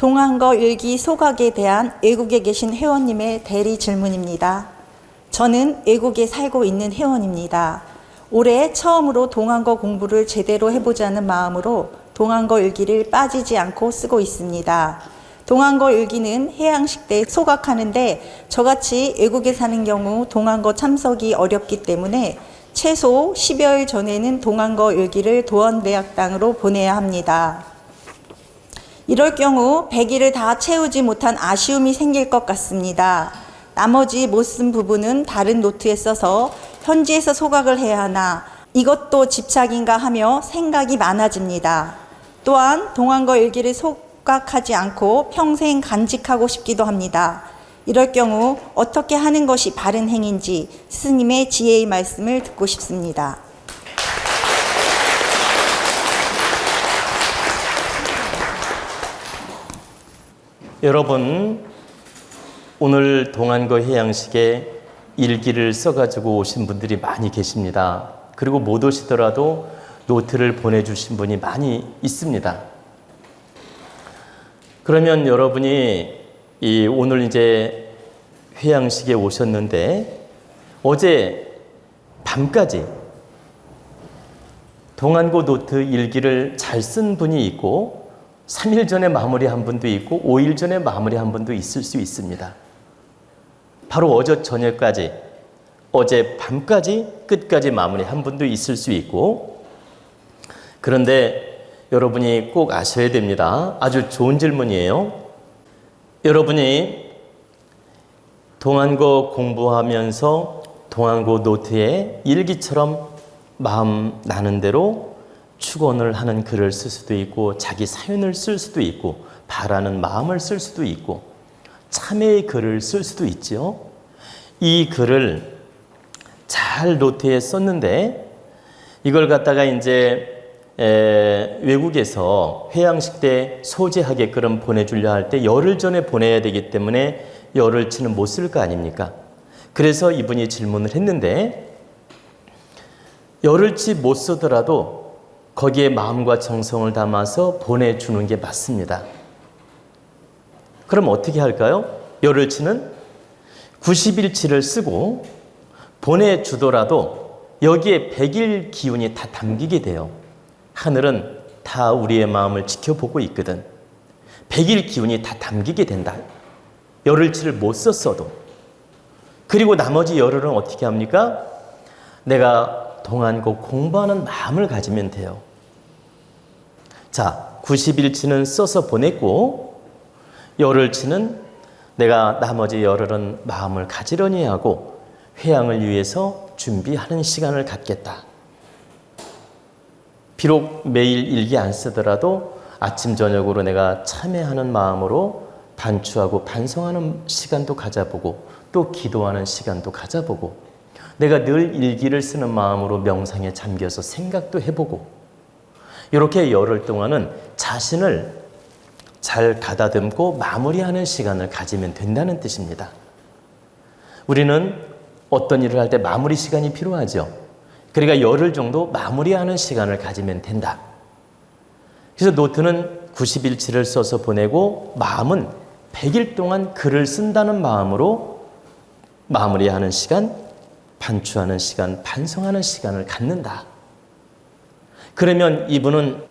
동안거 일기 소각에 대한 외국에 계신 회원님의 대리 질문입니다. 저는 외국에 살고 있는 회원입니다. 올해 처음으로 동안거 공부를 제대로 해보자는 마음으로 동안거 일기를 빠지지 않고 쓰고 있습니다. 동안거 일기는 해양식 때 소각하는데 저같이 외국에 사는 경우 동안거 참석이 어렵기 때문에 최소 10여일 전에는 동안거 일기를 도원대학당으로 보내야 합니다. 이럴 경우 100일을 다 채우지 못한 아쉬움이 생길 것 같습니다. 나머지 못 쓴 부분은 다른 노트에 써서 현지에서 소각을 해야 하나 이것도 집착인가 하며 생각이 많아집니다. 또한 동안거 일기를 소각하지 않고 평생 간직하고 싶기도 합니다. 이럴 경우 어떻게 하는 것이 바른 행인지 스님의 지혜의 말씀을 듣고 싶습니다. 여러분, 오늘 동안거 해양식에 일기를 써가지고 오신 분들이 많이 계십니다. 그리고 못 오시더라도 노트를 보내주신 분이 많이 있습니다. 그러면 여러분이 이 오늘 이제 회양식에 오셨는데 어제 밤까지 동안고 노트 일기를 잘 쓴 분이 있고 3일 전에 마무리한 분도 있고 5일 전에 마무리한 분도 있을 수 있습니다. 바로 어제 저녁까지 어제 밤까지 끝까지 마무리한 분도 있을 수 있고 그런데 여러분이 꼭 아셔야 됩니다. 아주 좋은 질문이에요. 여러분이 동안고 공부하면서 동안고 노트에 일기처럼 마음 나는 대로 축원을 하는 글을 쓸 수도 있고 자기 사연을 쓸 수도 있고 바라는 마음을 쓸 수도 있고 참회의 글을 쓸 수도 있지요. 이 글을 잘 노트에 썼는데 이걸 갖다가 이제 에, 외국에서 회양식 때 소지하게끔 보내주려 할 때 열흘 전에 보내야 되기 때문에 열흘치는 못 쓸 거 아닙니까? 그래서 이분이 질문을 했는데 열흘치 못 쓰더라도 거기에 마음과 정성을 담아서 보내주는 게 맞습니다. 그럼 어떻게 할까요? 열흘치는 90일치를 쓰고 보내주더라도 여기에 100일 기운이 다 담기게 돼요. 하늘은 다 우리의 마음을 지켜보고 있거든. 100일 기운이 다 담기게 된다. 열흘치를 못 썼어도. 그리고 나머지 열흘은 어떻게 합니까? 내가 동안고 공부하는 마음을 가지면 돼요. 자, 90일치는 써서 보냈고, 열흘치는 내가 나머지 열흘은 마음을 가지런히 하고 회양을 위해서 준비하는 시간을 갖겠다. 비록 매일 일기 안 쓰더라도 아침 저녁으로 내가 참회하는 마음으로 반추하고 반성하는 시간도 가져보고 또 기도하는 시간도 가져보고 내가 늘 일기를 쓰는 마음으로 명상에 잠겨서 생각도 해보고 이렇게 열흘 동안은 자신을 잘 가다듬고 마무리하는 시간을 가지면 된다는 뜻입니다. 우리는 어떤 일을 할 때 마무리 시간이 필요하죠. 그러니까 열흘 정도 마무리하는 시간을 가지면 된다. 그래서 노트는 90일치를 써서 보내고 마음은 100일 동안 글을 쓴다는 마음으로 마무리하는 시간, 반추하는 시간, 반성하는 시간을 갖는다. 그러면 이분은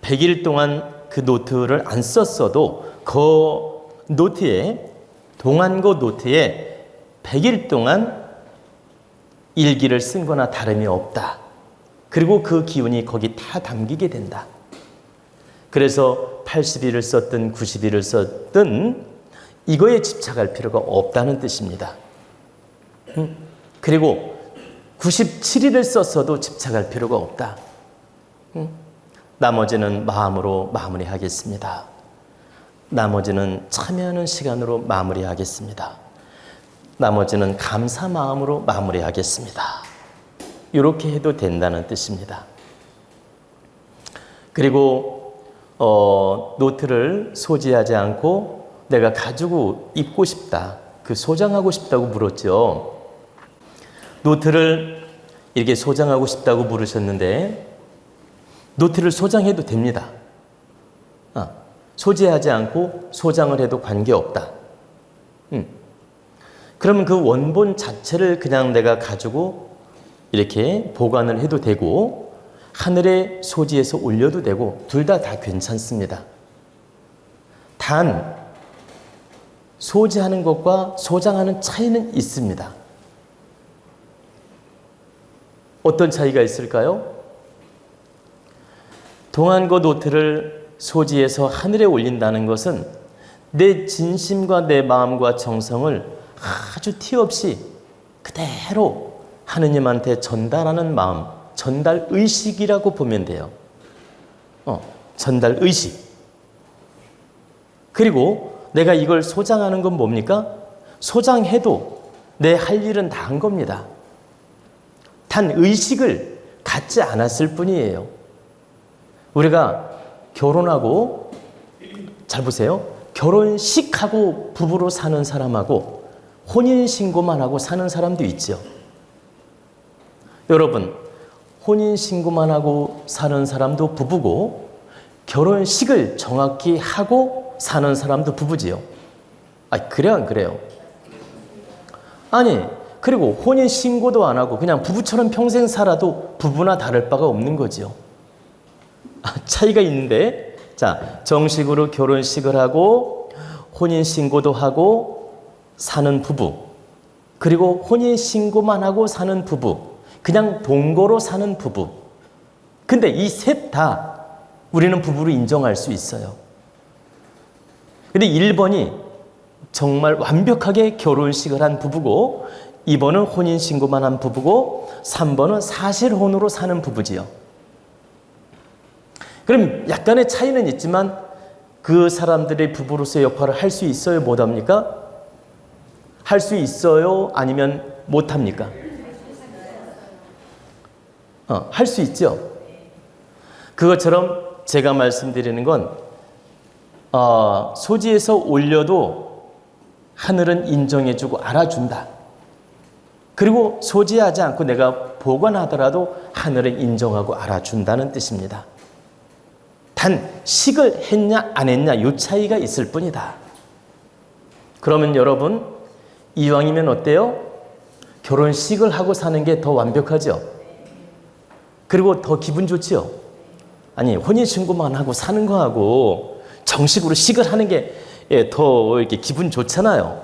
100일 동안 그 노트를 안 썼어도 그 노트에 동안고 노트에 100일 동안 일기를 쓴 거나 다름이 없다. 그리고 그 기운이 거기 다 담기게 된다. 그래서 80일을 썼든 90일을 썼든 이거에 집착할 필요가 없다는 뜻입니다. 그리고 97일을 썼어도 집착할 필요가 없다. 나머지는 마음으로 마무리하겠습니다. 나머지는 참여하는 시간으로 마무리하겠습니다. 나머지는 감사 마음으로 마무리하겠습니다. 이렇게 해도 된다는 뜻입니다. 그리고 어, 노트를 소지하지 않고 내가 가지고 입고 싶다. 그 소장하고 싶다고 물었죠. 노트를 이렇게 소장하고 싶다고 물으셨는데 노트를 소장해도 됩니다. 아, 소지하지 않고 소장을 해도 관계없다. 음. 그러면 그 원본 자체를 그냥 내가 가지고 이렇게 보관을 해도 되고 하늘에 소지해서 올려도 되고 둘 다다 괜찮습니다. 단 소지하는 것과 소장하는 차이는 있습니다. 어떤 차이가 있을까요? 동안고 노트를 소지해서 하늘에 올린다는 것은 내 진심과 내 마음과 정성을 아주 티 없이 그대로 하느님한테 전달하는 마음, 전달 의식이라고 보면 돼요. 어, 전달 의식. 그리고 내가 이걸 소장하는 건 뭡니까? 소장해도 내 할 일은 다 한 겁니다. 단 의식을 갖지 않았을 뿐이에요. 우리가 결혼하고 잘 보세요. 결혼식하고 부부로 사는 사람하고 혼인 신고만 하고 사는 사람도 있죠. 여러분, 혼인 신고만 하고 사는 사람도 부부고 결혼식을 정확히 하고 사는 사람도 부부지요. 아, 그래 안 그래요? 아니, 그리고 혼인 신고도 안 하고 그냥 부부처럼 평생 살아도 부부나 다를 바가 없는 거지요. 아, 차이가 있는데, 자, 정식으로 결혼식을 하고 혼인 신고도 하고 사는 부부, 그리고 혼인 신고만 하고 사는 부부, 그냥 동거로 사는 부부. 근데 이 셋 다 우리는 부부로 인정할 수 있어요. 근데 1번이 정말 완벽하게 결혼식을 한 부부고 2번은 혼인신고만 한 부부고 3번은 사실혼으로 사는 부부지요. 그럼 약간의 차이는 있지만 그 사람들의 부부로서의 역할을 할 수 있어요? 못 합니까? 할 수 있어요? 아니면 못 합니까? 어, 할 수 있죠. 그것처럼 제가 말씀드리는 건 어, 소지에서 올려도 하늘은 인정해주고 알아준다. 그리고 소지하지 않고 내가 보관하더라도 하늘은 인정하고 알아준다는 뜻입니다. 단 식을 했냐 안 했냐 이 차이가 있을 뿐이다. 그러면 여러분 이왕이면 어때요? 결혼식을 하고 사는 게 더 완벽하죠. 그리고 더 기분 좋지요. 아니 혼인신고만 하고 사는 거하고 정식으로 식을 하는 게 더 이렇게 기분 좋잖아요.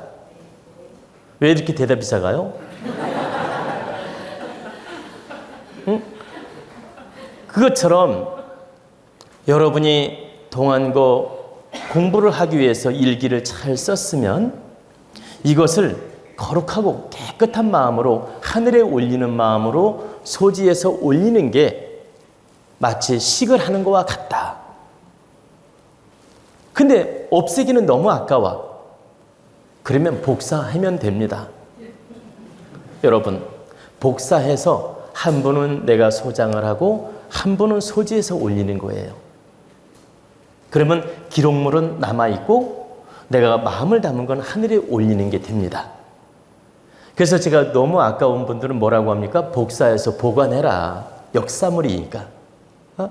왜 이렇게 대답이 작아요? 응? 그것처럼 여러분이 동안고 공부를 하기 위해서 일기를 잘 썼으면 이것을 거룩하고 깨끗한 마음으로 하늘에 올리는 마음으로 소지해서 올리는 게 마치 식을 하는 것과 같다. 근데 없애기는 너무 아까워. 그러면 복사하면 됩니다. 여러분, 복사해서 한 분은 내가 소장을 하고 한 분은 소지해서 올리는 거예요. 그러면 기록물은 남아있고 내가 마음을 담은 건 하늘에 올리는 게 됩니다. 그래서 제가 너무 아까운 분들은 뭐라고 합니까? 복사해서 보관해라. 역사물이니까. 어?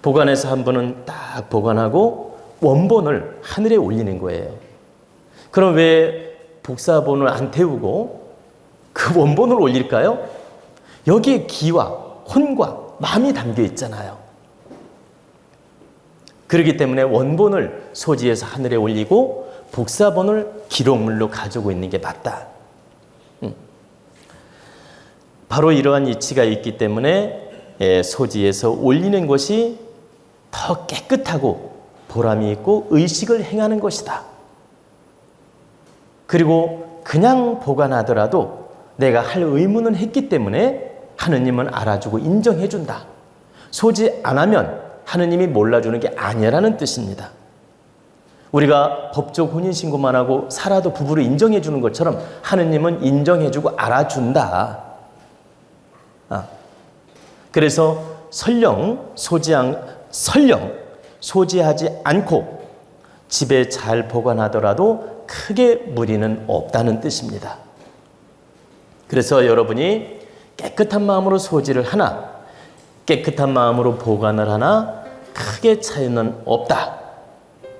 보관해서 한 번은 딱 보관하고 원본을 하늘에 올리는 거예요. 그럼 왜 복사본을 안 태우고 그 원본을 올릴까요? 여기에 기와 혼과 마음이 담겨 있잖아요. 그렇기 때문에 원본을 소지해서 하늘에 올리고 복사본을 기록물로 가지고 있는 게 맞다. 음. 바로 이러한 이치가 있기 때문에 예, 소지해서 올리는 것이 더 깨끗하고 보람이 있고 의식을 행하는 것이다. 그리고 그냥 보관하더라도 내가 할 의무는 했기 때문에 하느님은 알아주고 인정해준다. 소지 안 하면 하느님이 몰라주는 게 아니라는 뜻입니다. 우리가 법적 혼인 신고만 하고 살아도 부부를 인정해 주는 것처럼 하느님은 인정해 주고 알아준다. 아. 그래서 설령 소지한, 설령 소지하지 않고 집에 잘 보관하더라도 크게 무리는 없다는 뜻입니다. 그래서 여러분이 깨끗한 마음으로 소지를 하나, 깨끗한 마음으로 보관을 하나, 크게 차이는 없다.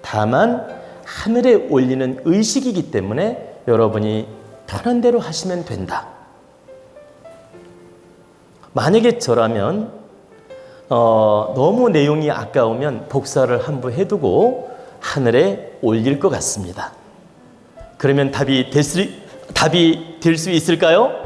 다만 하늘에 올리는 의식이기 때문에 여러분이 편한 대로 하시면 된다. 만약에 저라면 어, 너무 내용이 아까우면 복사를 한부 해두고 하늘에 올릴 것 같습니다. 그러면 답이 될 수, 답이 될 수 있을까요?